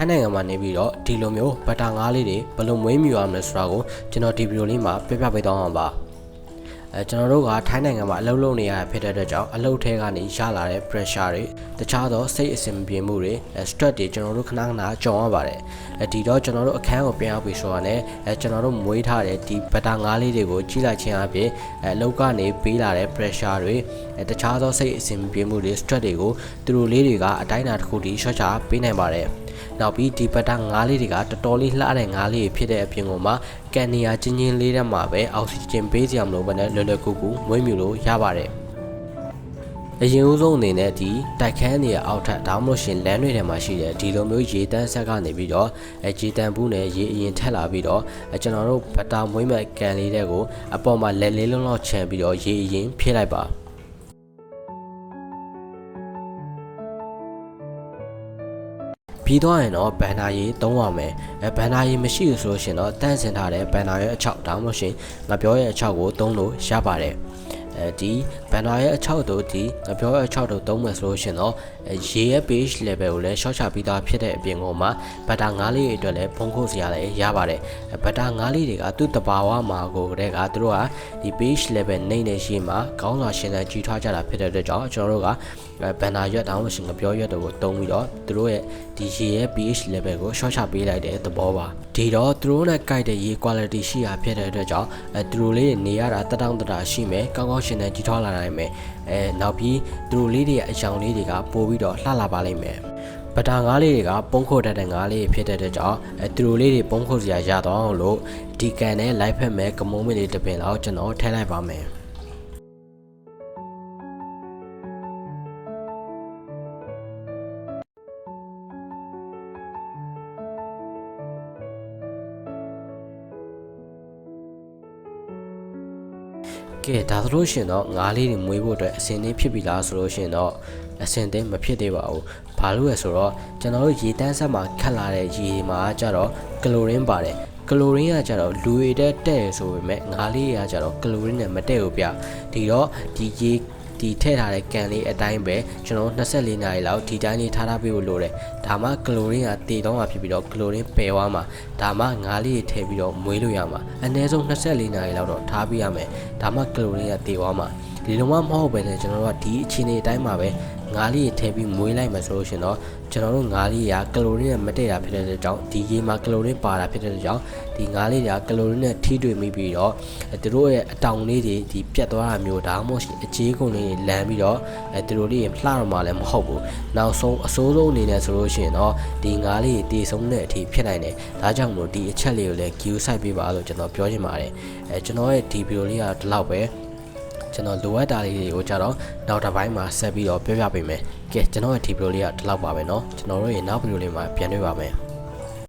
ထိုင်းနိုင်ငံမှာနေပြီးတော့ဒီလိုမျိုးဘတ်တာငါးလေးတွေဘယ်လိုမွေးမြူရမလဲဆိုတာကိုကျွန်တော်ဒီဗီဒီယိုလေးမှာပြပြပေးသွားမှာပါအဲကျွန်တော်တို့ကထိုင်းနိုင်ငံမှာအလုပ်လုပ်နေရတာဖြစ်တဲ့အတွက်ကြောင့်အလုပ်ထဲကနေရလာတဲ့ pressure တွေတခြားသောစိတ်အဆင်မပြေမှုတွေအဲ stress တွေကျွန်တော်တို့ခဏခဏကြုံရပါတယ်အဲဒီတော့ကျွန်တော်တို့အခန်းကိုပြန်ရောက်ပြီဆိုတာနဲ့အဲကျွန်တော်တို့မွေးထားတဲ့ဒီဘတ်တာငါးလေးတွေကိုကြီးလိုက်ခြင်းအပြင်အဲအလုပ်ကနေပေးလာတဲ့ pressure တွေအဲတခြားသောစိတ်အဆင်မပြေမှုတွေ stress တွေကိုသူတို့လေးတွေကအတိုင်းအတာတစ်ခုထိရှော့ချပေးနိုင်ပါတယ် နောက်ပြီးဒီပတ်တာငါးလေးတွေကတော်တော်လေးလှတဲ့ငါးလေးဖြစ်တဲ့အပြင်ကိုမှကန်နီယာချင်းချင်းလေးထဲမှာပဲအောက်ဆီဂျင်ပေးစရာမလိုဘဲနဲ့လွယ်လွယ်ကူကူမွေးမြူလို့ရပါတယ်အရင်ဦးဆုံးအနေနဲ့ဒီတိုက်ခန်းနေရအောက်ထပ်ဒါမှမဟုတ်ရှင်လမ်းတွေထဲမှာရှိတဲ့ဒီလိုမျိုးရေတန်းဆက်ကနေပြီးတော့အဲရေတန်းဘူးနဲ့ရေအရင်ထက်လာပြီးတော့အဲကျွန်တော်တို့ဘတာမွေးမဲ့ကန်လေးတွေကိုအပေါ်မှာလက်လေးလုံးလောက်ခြံပြီးတော့ရေအရင်ဖြည့်လိုက်ပါ ပြီးတော့ရင်တော့ဘန်နာရီသုံးရမယ်အဲဘန်နာရီမရှိဘူးဆိုလို့ရှင်တော့တန့်စင်ထားတဲ့ဘန်နာရဲ့အချောက်ဒါမှမဟုတ်ရှင်ငါပြောရဲ့အချောက်ကိုသုံးလို့ရပါတယ်အဲဒီဘန်နာရဲ့အချောက်တို့ဒီငါပြောရဲ့အချောက်တို့သုံးမယ်ဆိုလို့ရှင်တော့အဲ ရေရဲ့ page level ကိုလည်း short ချပြီးသားဖြစ်တဲ့အပြင်ကမှဘတ်တာငါးလေးတွေအတွက်လည်းဖုံးခိုးစရာလည်းရပါတယ်အဲဘတ်တာငါးလေးတွေကသူ့တဘာဝမှာကိုတည်းကသူတို့ကဒီ page level နှိမ့်နေရှိမှာကောင်းစွာရှင်းလင်းကြည့်ထားကြတာဖြစ်တဲ့အတွက်ကြောင့်ကျွန်တော်တို့ကဘန်နာရွက်တောင်းလို့ရှိရင်ငပြောရွက်တို့ကိုတုံးပြီးတော့သူတို့ရဲ့ဒီရေရဲ့ pH level ကို short ချပေးလိုက်တဲ့သဘောပါဒီတော့သူတို့နဲ့ကြိုက်တဲ့ရေ quality ရှိတာဖြစ်တဲ့အတွက်ကြောင့်အဲသူတို့လေးနေရတာတတောင်းတတာရှိမယ်ကောင်းကောင်းရှင်းလင်းကြည့်ထားလာနိုင်မယ်အဲနောက်ပြီးသူတို့လေးတွေရဲ့အယောင်လေးတွေကပိုပြီးတော့လှလာပါလိမ့်မယ်ပတာငါးလေးတွေကပုံခုတ်တတ်တဲ့ငါးလေးဖြစ်တဲ့အတွက်ကြောင့်အဲသူတို့လေးတွေပုံခုတ်စရာရတော့အောင်လို့ဒီကန်နဲ့လိုက်ဖက်မဲ့ကမုံမလေးတစ်ပင်လောက်ကျွန်တော်ထည့်လိုက်ပါမယ်ကဲဒါဆိုလို့ရှင်တော့ငါးလေးတွေမွေးဖို့အတွက်အစင်သင်းဖြစ်ပြီလားဆိုလို့ရှင်တော့ အစင်သင်းမဖြစ်သေးပါဘူး။ဘာလို့လဲဆိုတော့ကျွန်တော်တို့ရေတန်းဆက်မှာခတ်လာတဲ့ရေမှာကျတော့ကလိုရင်းပါတယ်။ကလိုရင်းကကျတော့လူရည်တဲ့တဲ့ဆိုပေမဲ့ငါးလေးကကျတော့ကလိုရင်းနဲ့မတဲ့ဘူးဗျ။ဒီတော့ဒီရေဒီထည့်ထားတဲ့ကန်လေးအတိုင်းပဲကျွန်တော်24နာရီလောက်ဒီတိုင်းလေးထားထားပေးဖို့လိုတယ်။ဒါမှကလိုရင်းကတည်တော့မှာဖြစ်ပြီးတော့ကလိုရင်းပယ်သွားမှာဒါမှငါးလေးထည့်ပြီးတော့မွေးလို့ရမှာအနည်းဆုံး24နာရီလောက်တော့ထားပေးရမယ်။ဒါမှကလိုရင်းကတည်သွားမှာ ဒီလိုမှမဟုတ်ပဲねကျွန်တော်တို့ကဒီအခြေအနေအတိုင်းမှာပဲငါးလေးထည့်ပြီးမွေးလိုက်မှာဆိုလို့ရှင်တော့ကျွန်တော်တို့ငါးလေးကကလိုရင်းနဲ့မတည့်တာဖြစ်တဲ့အတွက်ကြောင့်ဒီရေမှာကလိုရင်းပါတာဖြစ်တဲ့အတွက်ကြောင့်ဒီငါးလေးတွေကကလိုရင်းနဲ့ထိတွေ့မိပြီးတော့သူတို့ရဲ့အတောင်လေးတွေဒီပြတ်သွားတာမျိုးဒါမှမဟုတ်အကြီးကုန်လေးတွေလမ်းပြီးတော့အဲသူတို့လေးလှတော့မှလည်းမဟုတ်ဘူးနောက်ဆုံးအစိုးဆုံးအနေနဲ့ဆိုလို့ရှိရင်တော့ဒီငါးလေးတွေတည်ဆုံးတဲ့အထိဖြစ်နိုင်တယ်ဒါကြောင့်မို့ဒီအချက်လေးကိုလည်း queue site ပေးပါလို့ကျွန်တော်ပြောချင်ပါတယ်အဲကျွန်တော်ရဲ့ဒီဗီဒီယိုလေးကဒီလောက်ပဲ ကျွန်တော်လိုအပ်တာလေးတွေကိုကြတော့နောက်တစ်ပိုင်းမှာဆက်ပြီးတော့ပြောပြပေးမယ်။ကဲကျွန်တော်ရဲ့ဒီဗီဒီယိုလေးကဒီလောက်ပါပဲเนาะကျွန်တော်တို့ရဲ့နောက်ဗီဒီယိုလေးမှာပြန်တွေ့ပါမယ်။